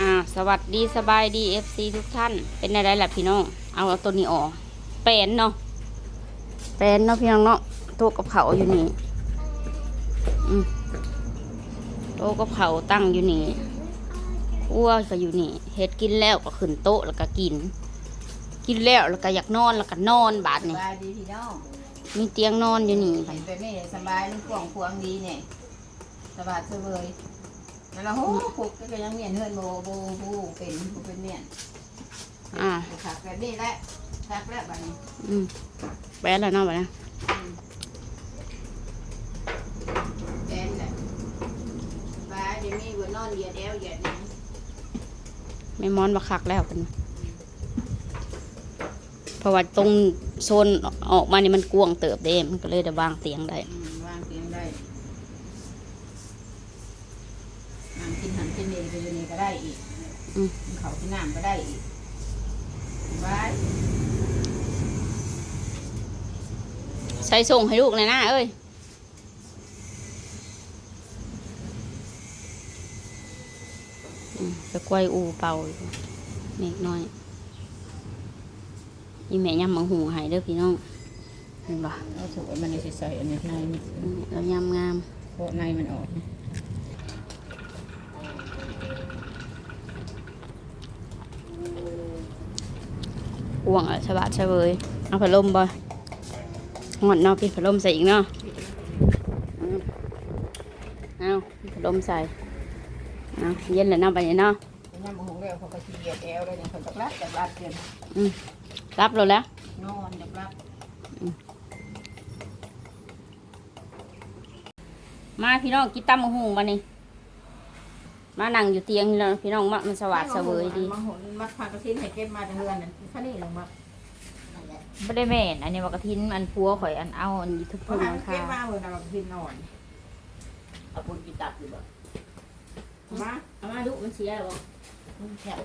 อ่าสวัสดีสบายดีเอฟซีทุกท่าน เป็นอะไรล่ะพี่น้อง เอาเอาตัวนี้ออกแปลนเนาะแปลนเนาะพี่น้องเนาะโต๊ะกับเขาวอยู่นี่อืมโต๊ะกับเขาวตั้งอยู่นี่อ้วก็อยู่นี่เฮ็ดกินแล้วก็ขึ้นโต๊ะแล้วก็กิน กินแล้วแล้วก็อยากนอนแล้วก็นอนบาดสนี่บายดีพี่น้องมีเตียงนอนอยู่นี่เห็นไปไม่สบายลุงกวางพวงดีเนี่ยสบายเสวย แล้วเราโหปลุกก็ยังเมียนเฮือนโบโบโบเป็นโบเป็นเมียนอ่าขักแบบนี้แหละขักแล้วบัดนี้อืมแปลนแล้วเนาะบาดนี้อืมแดนแหละสบายเดี๋ยวนี้วันนอนเหยียดแอวเหยียดหนังไม่มอนบักคักแล้วเป็นเพราะว่าตรงโซนออกมานี่มันกวางเติบเด้มันก็เลยได้วางเตียงได้อืมวางเตียงได้น้ำกินหันกินนี่ไป อยู่นี่ก็ได้อีกอืมกินเขาวกินน้ำก็ได้อีกสบายใส่ส่งให้ลูกเลยนะเอ้ยอืมไปกล้วยอูเป่าอยู่เล็กน้อยอีแม่ยำมังหูใหายเด้อพี่น้องเห็นปะเอาถูกมันจะใส่อันนี้ในมันอืมแล้วยำงาม เพราะในมันออกนะ อ้วงอะฉบาดฉเบยเอาพัดลมบ่หอดเนาะพี่พัดลมใส่อีกเนาะเอาพัดลมใส่เอาเย็นแล้วเนาะไปเนาะน้ำหงแล้วเขาก็ขี้เกียจแอวแล้ยังคนตกรับแต่บาดเจ็บรับเราแล้วนอนตกรับมาพี่น้องกินตำมะฮุงมานี่ มานั่งอยู่เตียงนี่แล้วพี่น้องมามันสวัสดเสวยดีมาหนมัดผักกระทิ้นให้เก็บมาจากเรือนนั่นแค่นี้ลงมาไม่ได้แม่นอันนี้ว่ากระทินอันพัวข่อยอันเอาอันอยูทูบเพเพิ่ราะงนั้นราคาเก็บมาเหมือนเรากระทิ้นนอนเอาปุนกินตับอยู่บ่มาเอามาดูมันเสียบ่มันแซ่บ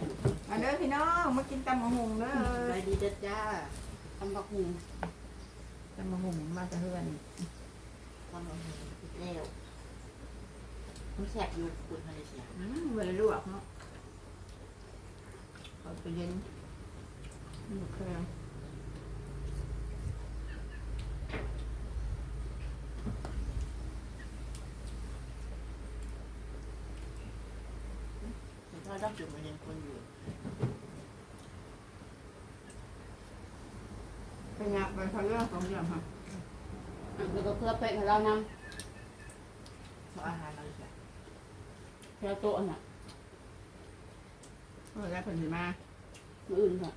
เอาเด้อพี่น้องมากินตำมะฮงเด้อไปดีเด้อจ้าตำบักฮุงตำมะฮงมาจากเรือนทำเอาให้กินแล้ว มันแซ่บอยู่คุณมาเลเซียอืมเวลาลวกเนาะเอาไปเย็นนี่เครื่องมันถ้ารับจุดมันยังคนอยู่เป็นยังเป็นเขาเรื่องของเรื่องค่ะ แล้วก็เพื่อไปกับเรานเพราะอาหารเราจะำเพื่อโต๊ะน่ะเออแล้วผลสิมามืออื่นค่ะ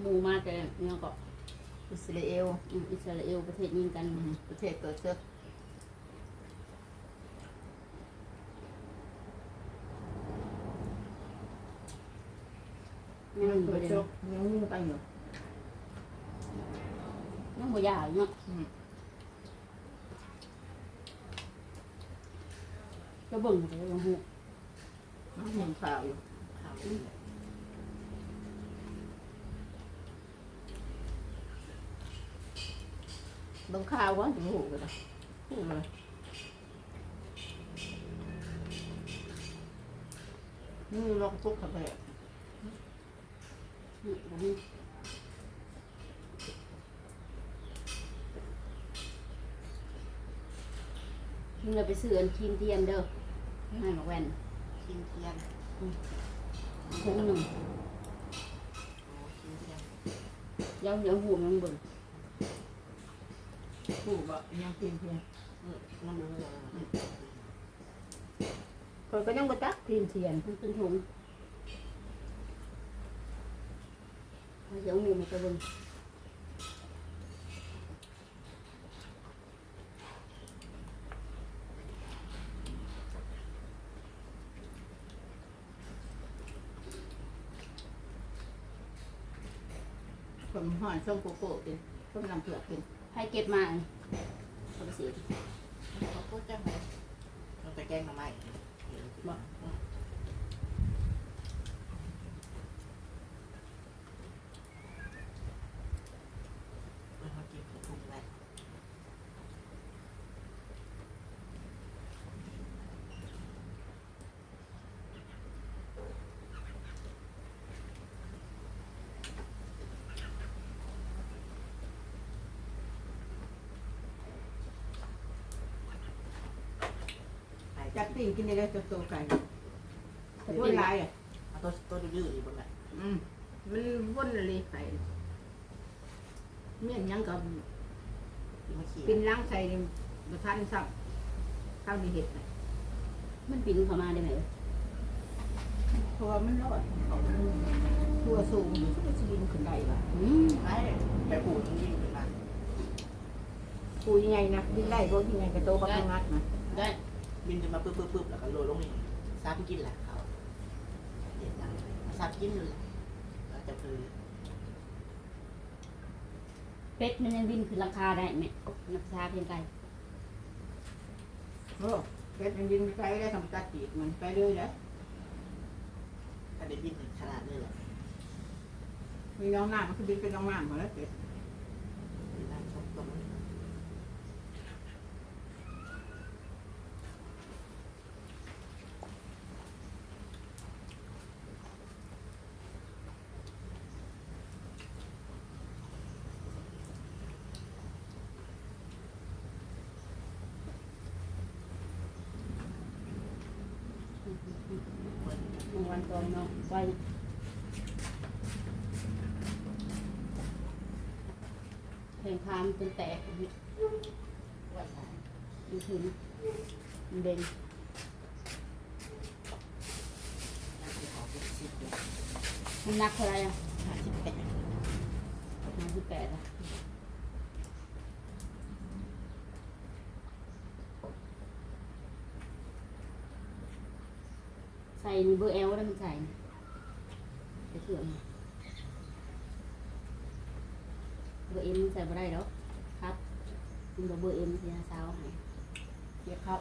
หมูมาแต่เนี่ยก็อิสราเอลอืมอิสราเอลประเทศยิงกัน ประเทศเกิดเชื้อ ยังเกิบ่ดได้เชื้อยังงูกันอยู่ยังบ่ยาวเนาะอืมก็เบิ่งไปว่าฮู้น้ำเห็นข่าวอยู่ข้าวเบิ่งข่าววะถึงหูกันนะพูดเลยนี่ลองปุ๊กเข้าไปนี่อันนี้ มึงเอาไปซื้ออันครีมเทียมเด้อให้มาแว่นชิมเทียนถุงหนึ่งโอ้ชิมเทียนเดี๋ยวเดี๋ยวหูมันเบิ่งพูดว่ายังกินเพียงเออน้ำมันละคนก็ยังบ่จักทีมเทียนมันเป็นถุง เดี๋ยวหูมันจะเบิ่งคนห่อนส้มโกโก้กินส้มน้ำเผือกกินให้เก็บมาอันเอาไปเสียเขาพูดจังไหนเราไปแกงหน่อไม้ บ่ จัดปิ้งกินได้เลยจะโตไก่ตัวลายอะเอาตัวตัวดื้อๆอยู่บนนั้นอืมมันวนเลยไข่เมี่ยงยังกับที่มาขี่ปินล้างใส่นี่บะทันสับข้าวดีเห็ดน่ะมันปินเข้ามาได้ไหมเอ่ยเพราะว่ามันรอดตัวสูงมันก็จะบินขึ้นได้ว่ะอืมไม่ไปปลูกยิ่งๆขึ้นมาปูยังไงนะบินได้ก็ยังไงกระโตบักงัดนะได้ บินขึ้นมาปึ๊บปึ๊บปึ๊บแล้วก็โรยลงนี่ซับกินแหละเขาเด็ดนะซับกินเลยเราจะคือเป็ดมันยังบินขึ้นราคาได้ไหมราคาเพียงไกลโอ้เป็ดมันยิงไปได้ทำตัดปีกมันไปเลยแล้วถ้าได้บินขนาดนี้แหละมีน้องหน้ามันคือบินเป็นน้องหน้าหมดแล้วเป็ดบินน้ำชมตรงนี้ บางวันก่อนเนาะไว้เพลงคามจนแตกว่าใช่ดูถึงเด่นน้ำที่เขาเป็นสิบเลยมันหนักเท่าไหรอะห้าสิบแปดห้าสิบแปดอะ ใส่นี่เบอร์เอลได้มันใส่นี่ไปเถื่อนเบอร์เอ็มมันใส่บ่ได้หรอกครับคุณบอกเบอร์เอ็มสีสาวให้เจ็บครับ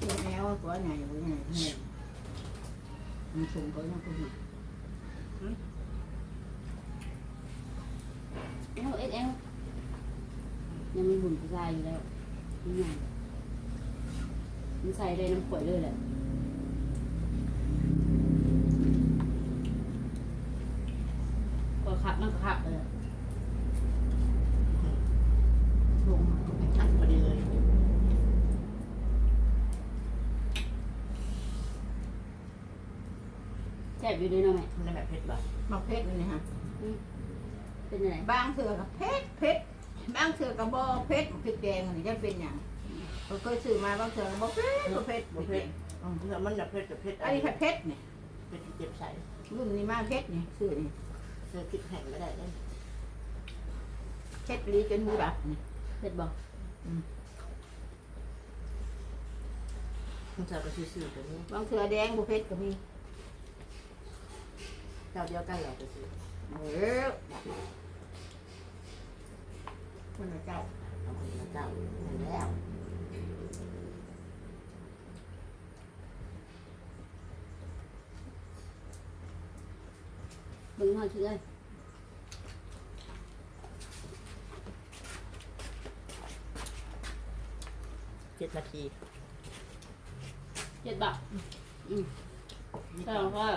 ตัวแนวตัวใหญ่ตัวใหญ่เนี่ยมันสูงกว่าน้องผู้หญิงเอลเอสเอล ยังมีหุ่นผู้ชายอยู่แล้วนี่ไงมันใส่ได้น้ำข่อยเลยแหละก็ขับมันก็ขับเลยอะลงชัดพอดีเลยแซ่บอยู่ด้วยเนาะแม่มันได้แบบเผ็ดบบมาเพชรนี่ฮะเป็นยังไง บางเสือกับเพชรเพชร บางเสือกับบอเพชรพริกแดงอันนี้จะเป็นอย่างเขาเคยซื้อมาบางเสือกับบอเพชรบ่เพชรบ่บ่เพเผ็ชดรมันแบบเผ็ดกับเผ็ดอันนี้แค่เพชรเนี่ยเผ็ดที่เจ็บใส่รุ่นนี้มาเพชรนี่ซื้อนี่เสื้อพริกแห้งก็ได้เลยเพชรลีจนหูดับนี่เผ็ดบอกมันจะไปซื้อๆตัวนี้บางเสือแดงบ่เพชรก็มีเจ้าเดียวกันแหละไปซื้อเออ คนละเจ้าเอาคนละเจ้าเห็นแล้วเบึงหอยชื่อเอ้ยเจ็ดนาที เจ็ดบาทอืมแต่ว่า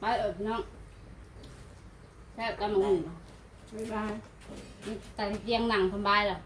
ไปเออพี่น้องแซ่บกันหมูบ๊ายบาย แต่เตียงหนังสบายเหรอ